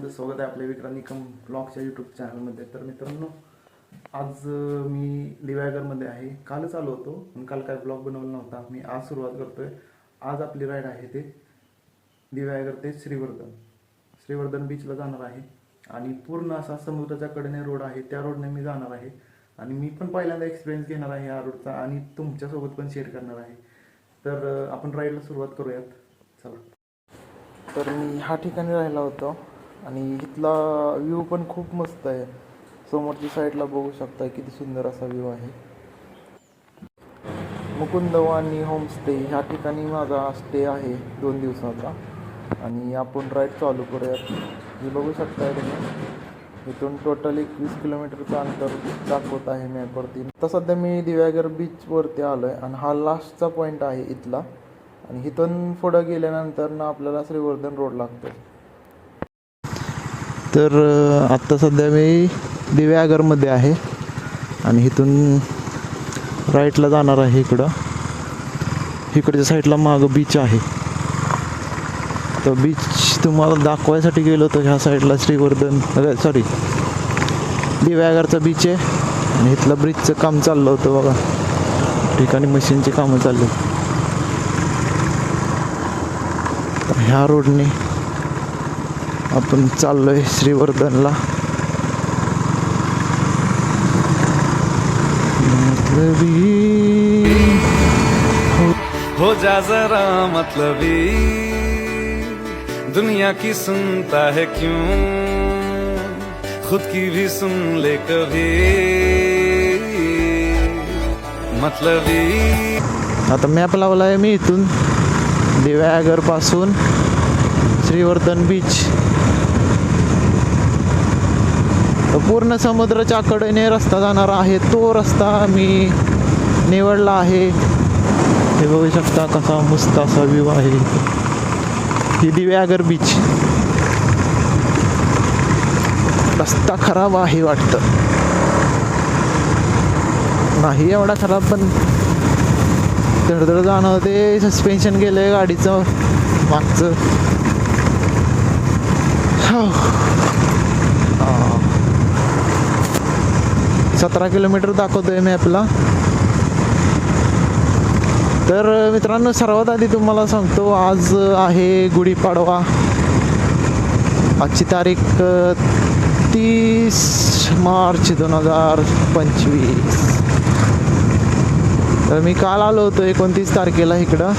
तुमचं स्वागत आहे आपल्या विक्रांत निकम ब्लॉगच्या यूट्यूब चॅनलमध्ये तर मित्रांनो आज मी दिव्यागरमध्ये आहे. कालच आलो होतो पण काल काय ब्लॉग बनवला नव्हता. मी आज सुरुवात करतोय. आज आपली राईड आहे ते दिव्यागर ते श्रीवर्धन. श्रीवर्धन बीचला जाणार आहे. आणि पूर्ण असा समुद्राच्या कडेने रोड आहे. त्या रोडने मी जाणार आहे. आणि मी पण पहिल्यांदा एक्सपिरियन्स घेणार आहे या रोडचा आणि तुमच्यासोबत पण शेअर करणार आहे. तर आपण राईडला सुरुवात करूयात. चला. तर मी ह्या ठिकाणी राहिला होतो. आणि इथला व्ह्यू पण खूप मस्त आहे. समोरच्या साईडला बघू शकता किती सुंदर असा व्ह्यू आहे. मुकुंदवानी होमस्टे ह्या ठिकाणी माझा स्टे आहे दोन दिवसाचा. आणि आपण राईड चालू करूयात. हे बघू शकता तुम्ही. इथून टोटल एकवीस किलोमीटरचं अंतर दाखवत आहे मॅपवरती तर सध्या मी दिव्यागर बीचवरती आलो आहे आणि हा लास्टचा पॉईंट आहे इथला. आणि इथून पुढं गेल्यानंतर ना आपल्याला श्रीवर्धन रोड लागतो तर आत्ता सध्या मी दिव्यागरमध्ये आहे आणि इथून राईटला जाणार आहे इकडं. इकडच्या साईडला मागं बीच आहे. तर बीच तुम्हाला दाखवायसाठी गेलो होतो ह्या साईडला श्रीवर्धन सॉरी दिव्यागरचा बीच आहे आणि इथलं ब्रिजचं काम चाललं होतं बघा. ठिकाणी मशीनचे कामं चालले. तर ह्या रोडने आपण चाललोय श्रीवर्धनला. मतलबी हो जा जरा मतलबी दुनिया की सुनता है क्यों? खुद की भी सुन ले कभी. मतलबी आता मॅप लावला आहे मी इथून. दिव्यागरपासून. श्रीवर्धन बीच तर पूर्ण समुद्राच्या कडेने रस्ता जाणारा आहे. तो रस्ता मी निवडला आहे. हे बघू शकता कसा मस्त असा व्ह्यू आहे. ही दिव्यागर बीच रस्ता खराब आहे वाटतं. नाही एवढा खराब पण धडधड जाणं ते सस्पेन्शन गेलंय गाडीचं. मागचं हो. हा. सतरा किलोमीटर दाखवतोय मॅपला तर मित्रांनो सर्वात आधी तुम्हाला सांगतो आज आहे गुढीपाडवा. आजची तारीख तीस मार्च दोन हजार पंचवीस. तर मी काल आलो होतो एकोणतीस तारखेला इकडं.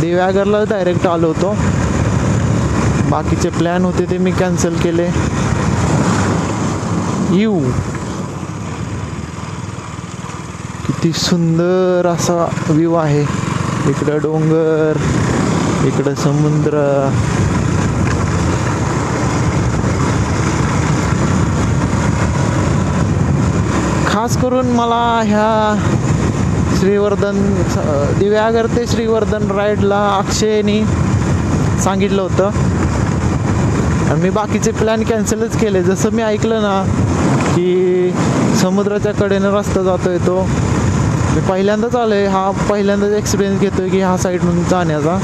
दिव्यागरला डायरेक्ट आलो होतो. बाकीचे प्लॅन होते ते मी कॅन्सल केले. यू. किती सुंदर असा व्ह्यू आहे. इकडं डोंगर इकडं समुद्र. खास करून मला ह्या श्रीवर्धन दिव्यागर ते श्रीवर्धन राईडला अक्षयनी सांगितलं होतं. आणि मी बाकीचे प्लॅन कॅन्सलच केले. जसं मी ऐकलं ना की समुद्राच्या कडेनं रस्ता जातोय तो. मी पहिल्यांदाच आलो आहे हा पहिल्यांदाच एक्सपिरियन्स घेतो आहे की ह्या साईडून जाण्याचा.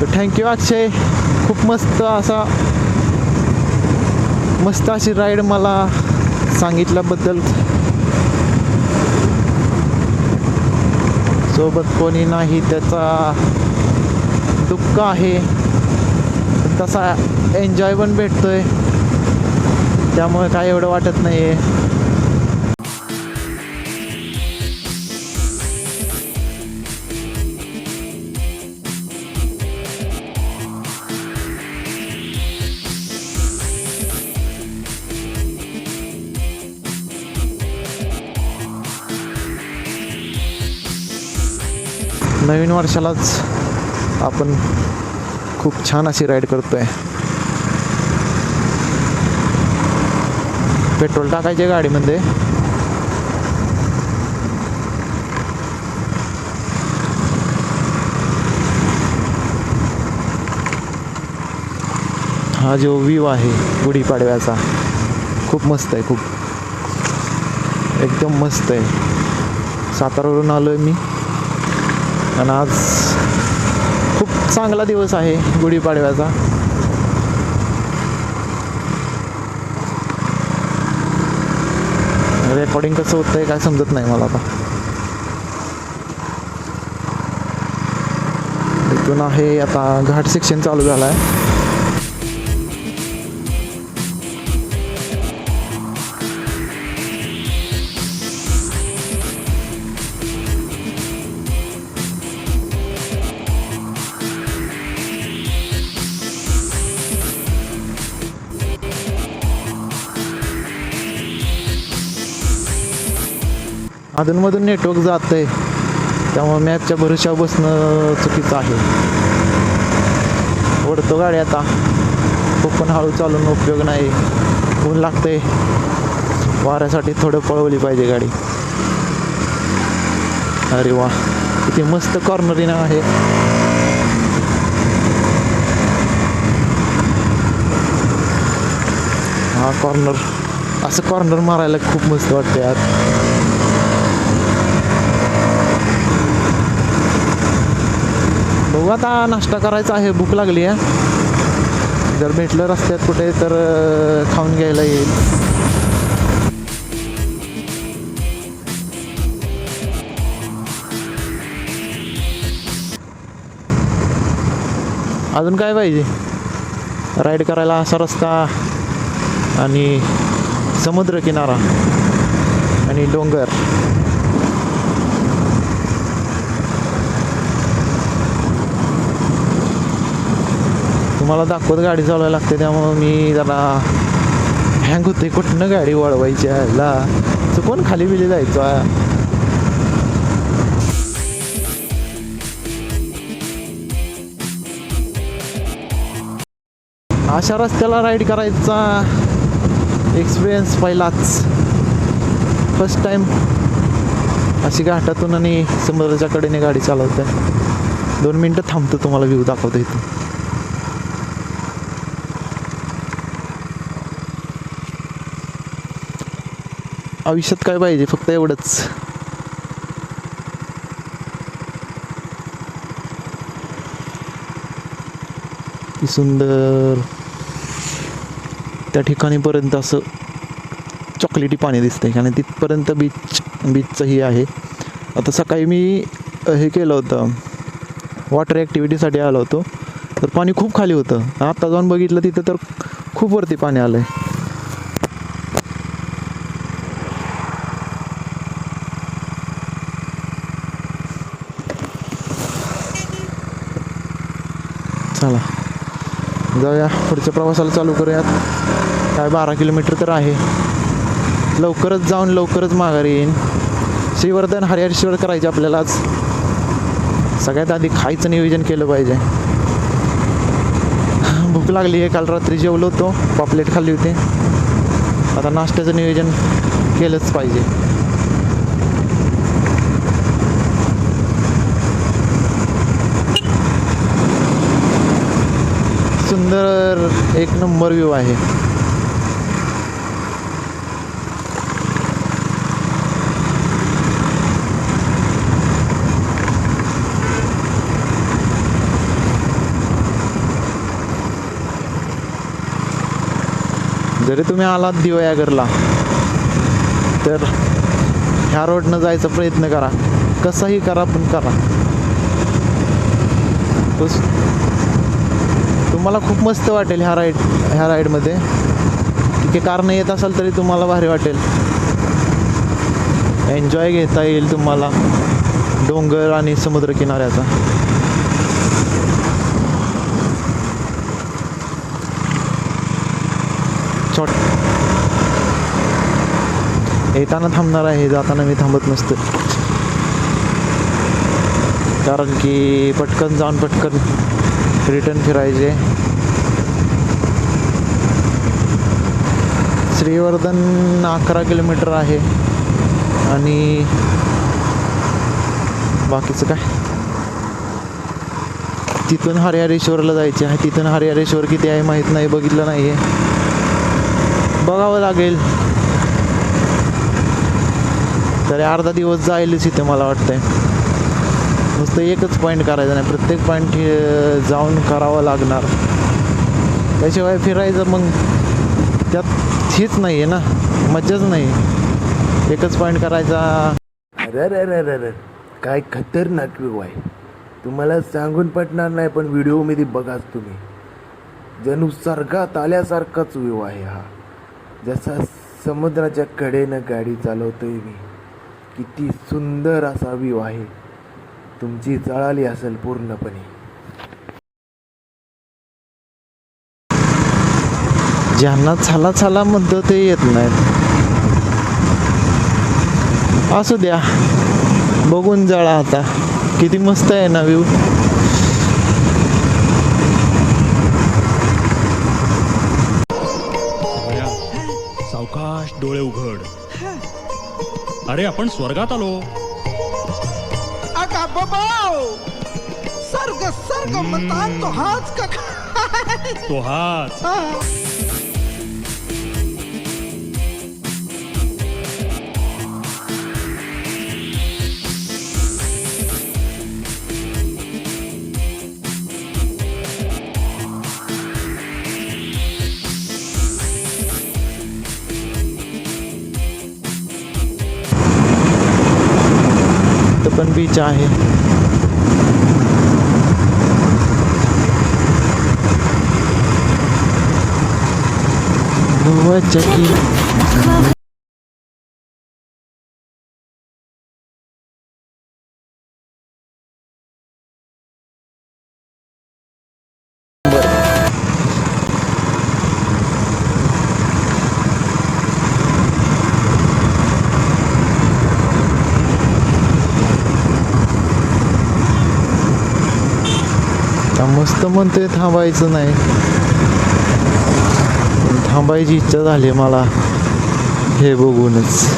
तर थँक्यू अक्षय. खूप मस्त असा मस्त अशी राईड मला सांगितल्याबद्दल. सोबत कोणी नाही त्याचा दुःख आहे. पण तसा एन्जॉय पण भेटतोय. त्यामुळे काय एवढं वाटत नाही आहे नवीन वर्षालाच आपण खूप छान अशी राईड करतो आहे पेट्रोल टाकायचे गाडीमध्ये हा जो व्ह्यू आहे गुढीपाडव्याचा खूप मस्त आहे खूप. एकदम मस्त आहे. सातारावरून आलो आहे मी. आणि आज खूप चांगला दिवस आहे गुढीपाडव्याचा. रेकॉर्डिंग कसं होतं आहे काय समजत नाही मला आता. इथून आहे आता घाट सेक्शन चालू झाला आहे अधूनमधून नेटवर्क जात आहे त्यामुळे मॅपच्या भरोशावर बसणं चुकीचं आहे. ओढतो गाडी आता. खूप पण हळू चालून उपयोग नाही. ऊन लागतंय. वाऱ्यासाठी थोडं पळवली पाहिजे गाडी. अरे वा. किती मस्त कॉर्नरिंग आहे. हा कॉर्नर असं कॉर्नर मारायला खूप मस्त वाटतं यार. बघू आता नाश्ता करायचा आहे भूक लागली आहे. जर भेटलं रस्त्यात कुठे तर खाऊन घ्यायला येईल. अजून काय पाहिजे? राईड करायला असा रस्ता आणि समुद्र किनारा आणि डोंगर. तुम्हाला दाखवत गाडी चालवायला लागते त्यामुळं मी जरा हँग होते कुठनं गाडी वळवायची ला चुकून खाली बिली जायचो? अशा रस्त्याला राईड करायचा एक्सपिरियन्स पहिलाच. फर्स्ट टाइम अशी घाटातून आणि समुद्राच्या कडेने गाडी चालवते दोन मिनटं थांबतो तुम्हाला व्ह्यू दाखवतो इथून. आयुष्यात काय पाहिजे? फक्त एवढंच. सुंदर. त्या ठिकाणीपर्यंत असं चॉकलेटी पाणी दिसतंय आणि तिथपर्यंत बीच बीचचं आहे. आता सकाळी मी हे केलं होतं. वॉटर ॲक्टिव्हिटीसाठी आलो होतो. तर पाणी खूप खाली होतं. आता जाऊन बघितलं तिथं तर खूप वरती पाणी आलं आहे चला जाऊया पुढच्या प्रवासाला चालू करूयात. काय बारा किलोमीटर तर आहे. लवकरच जाऊन लवकरच माघारी येईन. श्रीवर्धन हरिहरेश्वर करायचे आपल्याला आज. सगळ्यात आधी खायचं नियोजन केलं पाहिजे. भूक लागली आहे काल रात्री जेवलो होतो. पॉपलेट खाल्ली होती. आता नाश्त्याचं नियोजन केलंच पाहिजे. सुंदर एक नंबर व्ह्यू आहे. जरी तुम्ही आलात दिवयागरला तर ह्या रोडनं जायचा प्रयत्न करा. कसंही करा पण करा. तुम्हाला खूप मस्त वाटेल ह्या राईड ह्या राईडमध्ये तिथे कारनं येत असाल तरी तुम्हाला भारी वाटेल. एन्जॉय घेता येईल तुम्हाला. डोंगर आणि समुद्र किनाऱ्याचा छोट. येताना थांबणार आहे जाताना मी थांबत नसतो कारण की पटकन जाऊन पटकन रिटर्न फिरायचे. श्रीवर्धन अकरा किलोमीटर आहे. आणि बाकीचं काय? तिथून हरिहरेश्वरला जायचे आहे. तिथून हरिहरेश्वर किती आहे माहीत नाही बघितलं नाही आहे बघावं लागेल. तरी अर्धा दिवस जाईलच इथे मला वाटतंय. फक्त एकच पॉईंट करायचा नाही. प्रत्येक पॉईंट जाऊन करावं लागणार. त्याशिवाय फिरायचं मग त्यात हीच नाही आहे ना. मज्जाच नाही एकच पॉईंट करायचा. अरे अरे अरे अरे अरे. काय खतरनाक व्ह्यू आहे. तुम्हाला सांगून पटणार नाही पण व्हिडिओमध्ये बघाच तुम्ही. जणू स्वर्गात आल्यासारखाच व्ह्यू आहे हा. जसा समुद्राच्या कडेनं गाडी चालवतोय मी. किती सुंदर असा व्ह्यू आहे. तुमची जळाली असेल पूर्णपणे. ज्यांना छाला छाला म्हणतो ते येत नाहीत. असू द्या. बघून जळा आता. किती मस्त आहे ना व्ह्यू सावकाश डोळे उघड. अरे आपण स्वर्गात आलो. बाबाओ सर्ग सर्ग म्हणतात तो हाच का? तो हाच. हा. इथं पण बीच मस्त म्हणतोय थांबायचं नाही. थांबायची इच्छा झाली मला. हे बघूनच.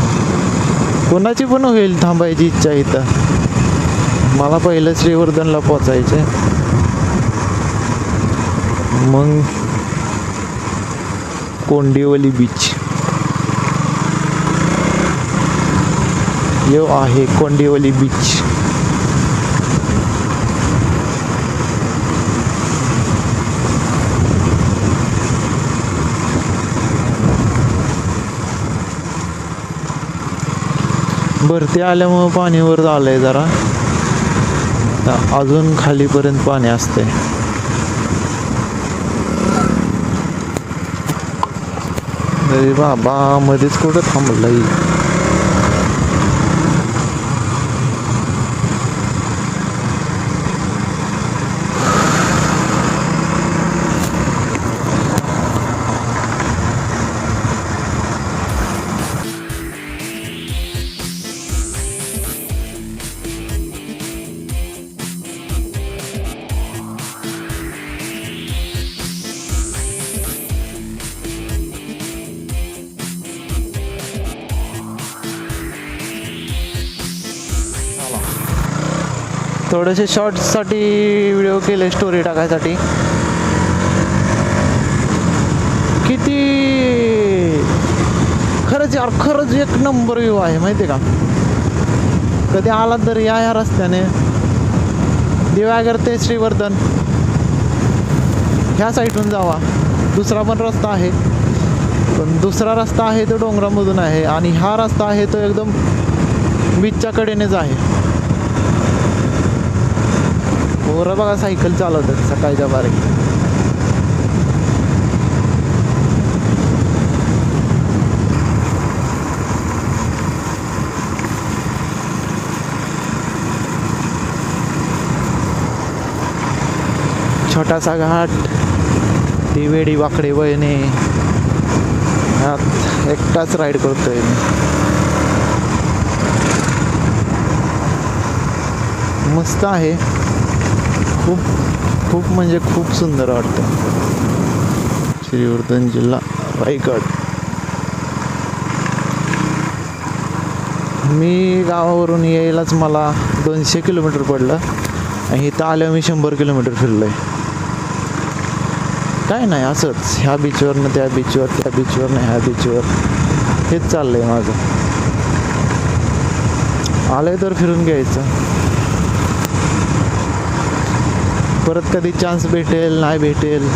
कोणाची पण होईल थांबायची इच्छा इथं. मला पहिलं श्रीवर्धनला पोचायचं मग कोंडिवली बीच यो आहे कोंडिवली बीच वरती आल्यामुळं पाणी वर आहे जरा. आता अजून खालीपर्यंत पाणी असते अरे बाबा मध्येच कुठं थांबलं थोडेसे शॉर्ट्ससाठी व्हिडिओ केले स्टोरी टाकायसाठी. किती? खरंच यार खरंच एक नंबर व्ह्यू आहे माहिती आहे का? कधी आला तर या या रस्त्याने. दिवागर ते श्रीवर्धन. ह्या साईडून जावा. दुसरा पण रस्ता आहे. पण दुसरा रस्ता आहे तो डोंगरामधून आहे आणि हा रस्ता आहे तो एकदम बीचच्या कडेनेच आहे. पोरं बघा सायकल चालवतात सकाळच्या बारे. छोटासा घाट ती वेडी वाकडे वळणे. ह्यात एकटाच राईड करतोय मी. मस्त आहे. खूप खूप म्हणजे खूप सुंदर वाटतं. श्रीवर्धन जिल्हा रायगड. मी गावावरून यायलाच मला दोनशे किलोमीटर पडलं. आणि इथं आल्यावर मी शंभर किलोमीटर फिरलो आहे काय नाही असंच. ह्या बीचवरनं त्या बीचवर त्या बीचवरनं ह्या बीचवर हेच चाललं आहे माझं. आलं तर फिरून घ्यायचं. परत कधी चान्स भेटेल नाही भेटेल.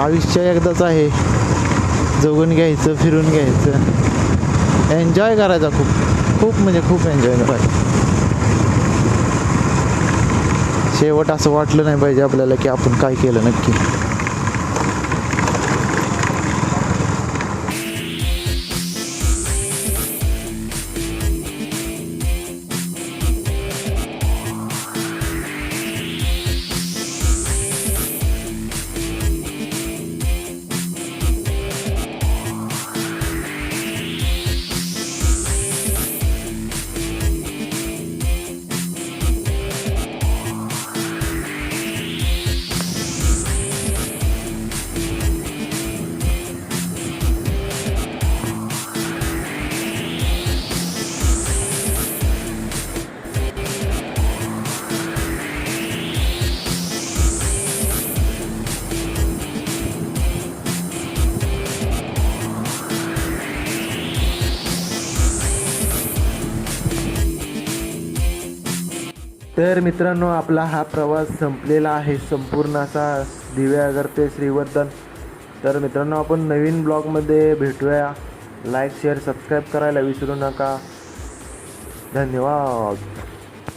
आयुष्य एकदाच आहे. जगून घ्यायचं फिरून घ्यायचं. एन्जॉय करायचा खूप. खूप म्हणजे खूप एन्जॉय करायचा शेवट असं वाटलं नाही पाहिजे आपल्याला की आपण काय केलं नक्की. तर मित्रांनो आपला हा प्रवास संपलेला आहे. संपूर्ण असा दिव्यागर ते श्रीवर्धन. तर मित्रांनो आपण नवीन ब्लॉगमध्ये भेटूया. लाईक शेअर सबस्क्राईब करायला विसरू नका. धन्यवाद.